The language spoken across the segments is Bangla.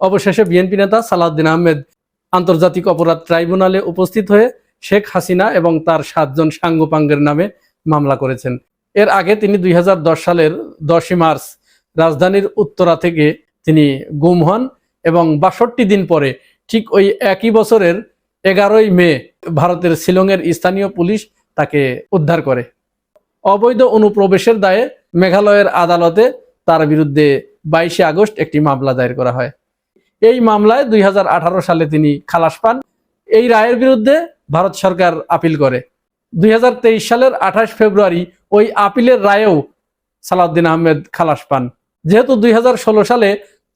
অবশেষে বিএনপি নেতা সালাউদ্দিন আহমেদ আন্তর্জাতিক অপরাধ ট্রাইব্যুনালে উপস্থিত হয়ে শেখ হাসিনা এবং তার সাতজন সাঙ্গপাঙ্গের নামে মামলা করেছেন। এর আগে তিনি দুই হাজার দশ সালের দশই মার্চ রাজধানীর উত্তরা থেকে তিনি গুম হন এবং বাষট্টি দিন পরে ঠিক ওই একই বছরের এগারোই মে ভারতের শিলংয়ের স্থানীয় পুলিশ তাকে উদ্ধার করে। অবৈধ অনুপ্রবেশের দায়ে মেঘালয়ের আদালতে তার বিরুদ্ধে বাইশে আগস্ট একটি মামলা দায়ের করা হয়। এই মামলায় দুই হাজার আঠারো সালে তিনি খালাস পান। এই রায়ের বিরুদ্ধে ভারত সরকার আপিল করে। দুই হাজার তেইশ সালের আঠাশ ফেব্রুয়ারি ওই আপিলের রায়েও সালাউদ্দিন আহমেদ খালাস পান। যেহেতু দুই হাজার ষোলো সালে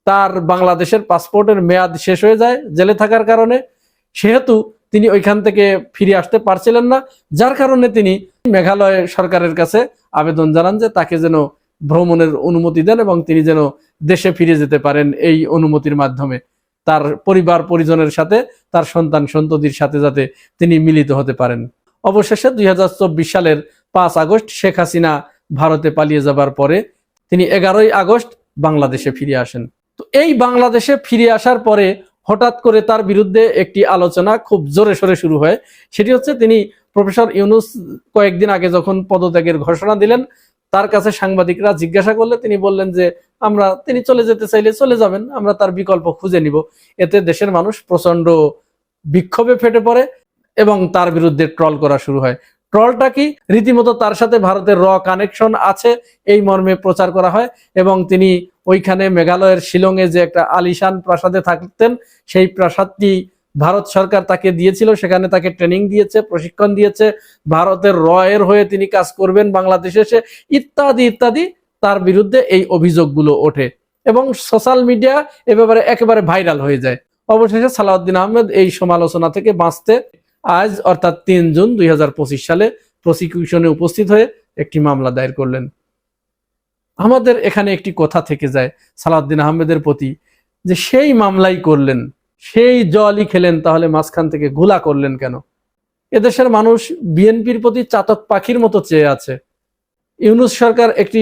তার বাংলাদেশের পাসপোর্টের মেয়াদ শেষ হয়ে যায় জেলে থাকার কারণে, সেহেতু তিনি ওইখান থেকে ফিরে আসতে পারছিলেন না, যার কারণে তিনি মেঘালয় সরকারের কাছে আবেদন জানান যে তাকে যেন ভ্রমণের অনুমতি দেন এবং তিনি যেন দেশে ফিরে যেতে পারেন এই অনুমতির মাধ্যমে। তার পরিবার, পরিজনের সাথে, তার সন্তান, সন্ততির সাথে যাতে তিনি মিলিত হতে পারেন। অবশেষে দুই হাজার চব্বিশ সালের পাঁচ আগস্ট শেখ হাসিনা ভারতে পালিয়ে যাবার পরে তিনি এগারোই আগস্ট বাংলাদেশে ফিরে আসেন। তো এই বাংলাদেশে ফিরে আসার পরে হঠাৎ করে তার বিরুদ্ধে একটি আলোচনা খুব জোরে সোরে শুরু হয়। সেটি হচ্ছে তিনি প্রফেসর ইউনুস কয়েকদিন আগে যখন পদত্যাগের ঘোষণা দিলেন তার কাছে সাংবাদিকরা জিজ্ঞাসা করলে তিনি বললেন যে, আমরা, তিনি চলে যেতে চাইলে চলে যাবেন, আমরা তার বিকল্প খুঁজে নিব। এতে দেশের মানুষ প্রচণ্ড বিক্ষোভে ফেটে পড়ে এবং তার বিরুদ্ধে ট্রল করা শুরু হয়। ট্রলটা কি? রীতিমতো তার সাথে ভারতের র কানেকশন আছে, এই মর্মে প্রচার করা হয় এবং তিনি ওইখানে মেঘালয়ের শিলংয়ে যে একটা আলিশান প্রাসাদে থাকতেন, সেই প্রাসাদটি ভারত সরকার তাকে দিয়েছিল, সেখানে তাকে ট্রেনিং দিয়েছে, প্রশিক্ষণ দিয়েছে, ভারতের রয়ের হয়ে তিনি কাজ করবেন বাংলাদেশে এসে, ইত্যাদি ইত্যাদি তার বিরুদ্ধে এই অভিযোগগুলো ওঠে। এবং সোশ্যাল মিডিয়া এ ব্যাপারে একেবারে ভাইরাল হয়ে যায়। অবশেষে সালাউদ্দিন আহমেদ এই সমালোচনা থেকে বাঁচতে আজ, অর্থাৎ তিন জুন দুই হাজার পঁচিশ সালে প্রসিকিউশনে উপস্থিত হয়ে একটি মামলা দায়ের করলেন। আমাদের এখানে একটি কথা থেকে যায় সালাউদ্দিন আহমেদের প্রতি, যে সেই মামলাই করলেন। সেই জলই খেলেন তাহলে মাঝখান থেকে গোলা করলেন কেন? এদেশের মানুষ বিএনপির প্রতি চাতক পাখির মতো চেয়ে আছে। ইউনুস সরকার একটি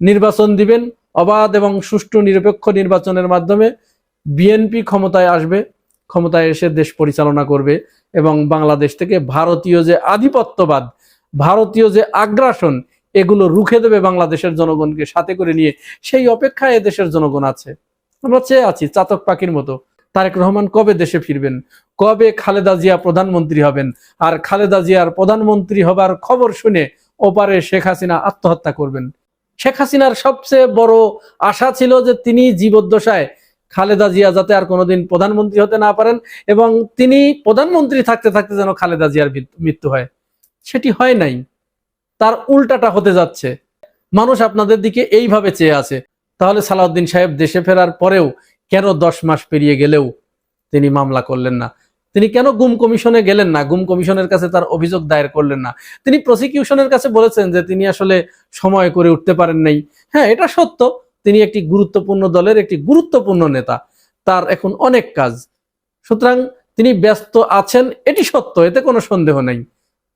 নির্বাচন দিবেন, অবাধ এবং সুষ্ঠু নিরপেক্ষ নির্বাচনের মাধ্যমে বিএনপি ক্ষমতায় আসবে, ক্ষমতায় এসে দেশ পরিচালনা করবে এবং বাংলাদেশ থেকে ভারতীয় যে আধিপত্যবাদ, ভারতীয় যে আগ্রাসন, এগুলো রুখে দেবে বাংলাদেশের জনগণকে সাথে করে নিয়ে সেই অপেক্ষায় এদেশের জনগণ আছে। আমরা চেয়ে আছি চাতক পাখির মতো তারেক রহমান কবে দেশে ফিরবেন? কবে খালেদা জিয়া প্রধানমন্ত্রী হবেন? আর খালেদা জিয়ার প্রধানমন্ত্রী হবার খবর শুনে ওপারে শেখ হাসিনা আত্মহত্যা করবেন। শেখ হাসিনার সবচেয়ে বড় আশা ছিল যে তিনি জীবদ্দশায় খালেদা জিয়া যাতে আর কোনোদিন প্রধানমন্ত্রী হতে না পারেন এবং তিনি প্রধানমন্ত্রী থাকতে থাকতে যেন খালেদা জিয়ার মৃত্যু হয়। সেটি হয় নাই। তার উল্টাটা হতে যাচ্ছে। মানুষ আপনাদের দিকে এইভাবে চেয়ে আছে। তাহলে সালাউদ্দিন সাহেব দেশে ফেরার পরেও কেন দশ মাস পেরিয়ে গেলেও তিনি মামলা করলেন না? তিনি কেন গুম কমিশনে গেলেন না? গুম কমিশনের কাছে তার অভিযোগ দায়ের করলেন না? তিনি প্রসিকিউশনের কাছে বলেছেন যে তিনি আসলে সময় করে উঠতে পারেন নাই। হ্যাঁ এটা সত্য। তিনি একটি গুরুত্বপূর্ণ দলের একটি গুরুত্বপূর্ণ নেতা। তার এখন অনেক কাজ। সুতরাং তিনি ব্যস্ত আছেন, এটি সত্য, এতে কোনো সন্দেহ নেই।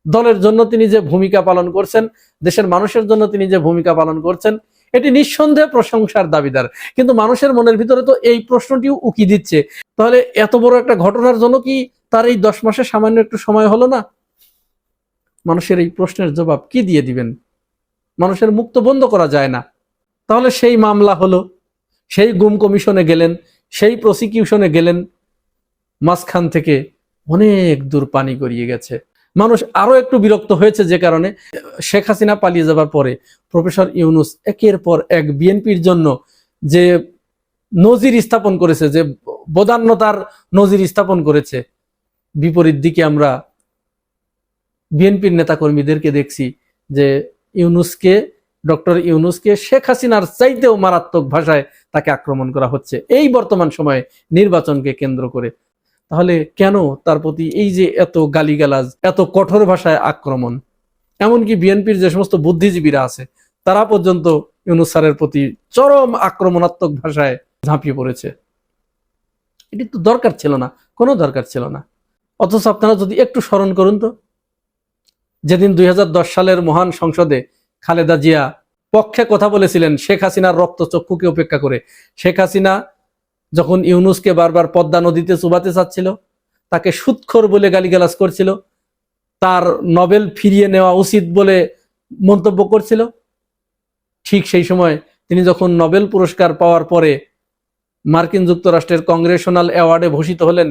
দলের জন্য তিনি যে ভূমিকা পালন করছেন, দেশের মানুষের জন্য তিনি যে ভূমিকা পালন করছেন এটি নিঃসন্দেহে প্রশংসার দাবিদার। কিন্তু মানুষের মনের ভিতরে তো এই প্রশ্নটিও উকি দিচ্ছে। তাহলে এত বড় একটা ঘটনার জন্য কি তার এই দশ মাসে সামান্য একটু সময় হলো না? মানুষের এই প্রশ্নের জবাব কি দিয়ে দিবেন? মানুষের মুক্ত বন্ধ করা যায় না। তাহলে সেই মামলা হলো, সেই গুম কমিশনে গেলেন, সেই প্রসিকিউশনে গেলেন, মাঝখান থেকে অনেক দূর পানি গড়িয়ে গেছে। মানুষ আরও একটু বিরক্ত হয়েছে যে কারণে শেখ হাসিনা পালিয়ে যাবার পরে প্রফেসর ইউনুস একের পর এক বিএনপির জন্য যে নজির স্থাপন করেছে, যে বদান্যতার নজির স্থাপন করেছে, বিপরীত দিকে আমরা বিএনপির নেতাকর্মীদেরকে দেখছি যে ইউনুসকে, ডক্টর ইউনুসকে শেখ হাসিনার চাইতেও মারাত্মক ভাষায় তাকে আক্রমণ করা হচ্ছে। এই বর্তমান সময়ে নির্বাচনকে কেন্দ্র করে তাহলে কেন তার প্রতি এই যে এত গালিগালাজ, এত কঠোর ভাষায় আক্রমণ? এমনকি বিএনপির যে সমস্ত বুদ্ধিজীবীরা আছে, তারা পর্যন্ত ইউনুস স্যারের প্রতি চরম আক্রমণাত্মক ভাষায় ঝাঁপিয়ে পড়েছে। এটি তো দরকার ছিল না, কোনো দরকার ছিল না। অথচ আপনারা যদি একটু স্মরণ করুন তো, যেদিন দুই হাজার দশ সালের মহান সংসদে খালেদা জিয়া পক্ষে কথা বলেছিলেন শেখ হাসিনার রক্ত চক্ষুকে উপেক্ষা করে। শেখ হাসিনা যখন ইউনুসকে বারবার পদ্মা নদীতে চুবাতে চাচ্ছিল, তাকে সুৎখর বলে গালিগালাজ করছিল, তার নবেল ফিরিয়ে নেওয়া উচিত বলে মন্তব্য করছিল, ঠিক সেই সময় তিনি যখন নোবেল পুরস্কার পাওয়ার পরে মার্কিন যুক্তরাষ্ট্রের কংগ্রেশনাল অ্যাওয়ার্ডে ভূষিত হলেন,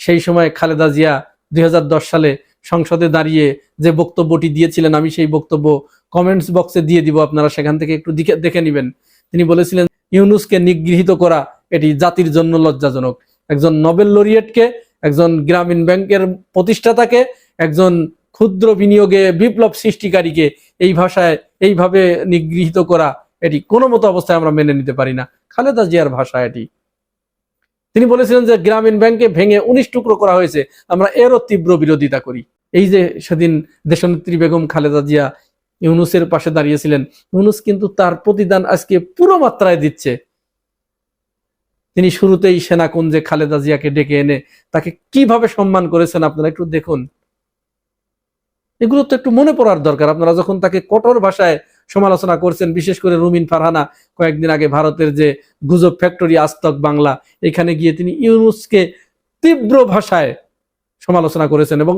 সেই সময় খালেদা জিয়া দুই হাজার দশ সালে সংসদে দাঁড়িয়ে যে বক্তব্যটি দিয়েছিলেন, আমি সেই বক্তব্য কমেন্টস বক্সে দিয়ে দিব, আপনারা সেখান থেকে একটু দেখে নেবেন। তিনি বলেছিলেন, ইউনুসকে নিগৃহীত করা এটি জাতির জন্য লজ্জাজনক। একজন নোবেল লরিয়েটকে, একজন গ্রামীণ ব্যাংকের প্রতিষ্ঠাতাকে, একজন ক্ষুদ্র বিনিয়োগে বিপ্লব সৃষ্টিকারীকে এই ভাষায়, এইভাবে নিগৃহীত করা এটি কোনো মতো অবস্থায় আমরা মেনে নিতে পারি না। খালেদা জিয়ার ভাষা এটি। তিনি বলেছিলেন যে গ্রামীণ ব্যাংকে ভেঙে উনিশ টুকরো করা হয়েছে, আমরা এরও তীব্র বিরোধিতা করি। এই যে সেদিন দেশনেত্রী বেগম খালেদা জিয়া ইউনুসের পাশে দাঁড়িয়েছিলেন, ইউনুস কিন্তু তার প্রতিদান আজকে পুরো মাত্রায় দিচ্ছে। তিনি শুরুতেই সেনাকুঞ্জে খালেদা জিয়াকে ডেকে এনে তাকে কীভাবে সম্মান করেছেন আপনারা একটু দেখুন। এগুলো তো একটু মনে পড়ার দরকার। আপনারা যখন তাকে কঠোর ভাষায় সমালোচনা করছেন, বিশেষ করে রুমিন ফারহানা কয়েকদিন আগে ভারতের যে গুজব ফ্যাক্টরি আস্তক বাংলা, এখানে গিয়ে তিনি ইউনুসকে তীব্র ভাষায় সমালোচনা করেছেন এবং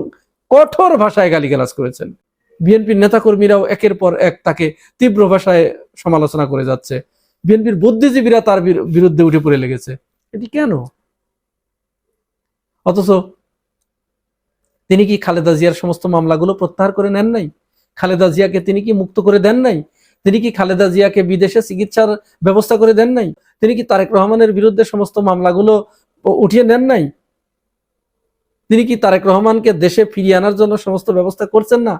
কঠোর ভাষায় গালিগালাজ করেছেন। বিএনপির নেতাকর্মীরাও একের পর এক তাকে তীব্র ভাষায় সমালোচনা করে যাচ্ছে। বিএনপির বুদ্ধিজীবীরা তার বিরুদ্ধে উঠে পড়ে লেগেছে। এটি কেন? অথচ তিনি কি খালেদা জিয়ার সমস্ত মামলাগুলো প্রত্যাহার করে নেন নাই? খালেদা জিয়াকে তিনি কি মুক্ত করে দেন নাই? তিনি কি খালেদা জিয়াকে বিদেশে চিকিৎসার ব্যবস্থা করে দেন নাই? তিনি কি তারেক রহমানের বিরুদ্ধে সমস্ত মামলাগুলো উঠিয়ে নেন নাই? তিনি কি তারেক রহমানকে দেশে ফিরিয়ে আনার জন্য সমস্ত ব্যবস্থা করছেন না?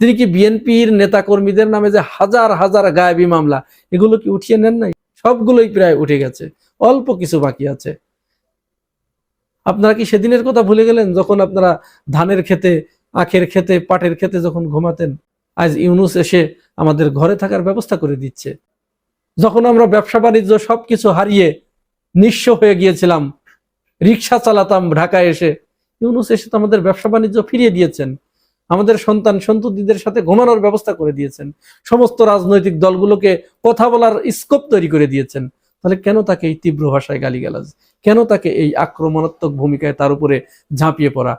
তিনি কি বিএনপির নেতা কর্মীদের নামে যে হাজার হাজার গায়েবী মামলা, এগুলো কি উঠিয়ে নেন নাই? সবগুলোই প্রায় উঠে গেছে। অল্প কিছু বাকি আছে। আপনারা কি সেদিনের কথা ভুলে গেলেন? যখন আপনারা ধানের খেতে আখের খেতে পাটের খেতে যখন ঘুমাতেন, আজ ইউনুস এসে আমাদের ঘরে থাকার ব্যবস্থা করে দিচ্ছে। যখন আমরা ব্যবসা বাণিজ্য সবকিছু হারিয়ে নিঃস্ব হয়ে গিয়েছিলাম, রিক্সা চালাতাম ঢাকায় এসে, ইউনুস এসে তো আমাদের ব্যবসা বাণিজ্য ফিরিয়ে দিয়েছেন। আমাদের সন্তান সন্ততিদের সাথে ঘুমানোর ব্যবস্থা করে দিয়েছেন। সমস্ত রাজনৈতিক দলগুলোকে কথা বলার স্কোপ তৈরি করে দিয়েছেন। তাহলে কেন তাকে এই তীব্র ভাষায় গালিগালাজ? কেন তাকে এই আক্রমণাত্মক ভূমিকায় তার উপরে ঝাঁপিয়ে পড়া?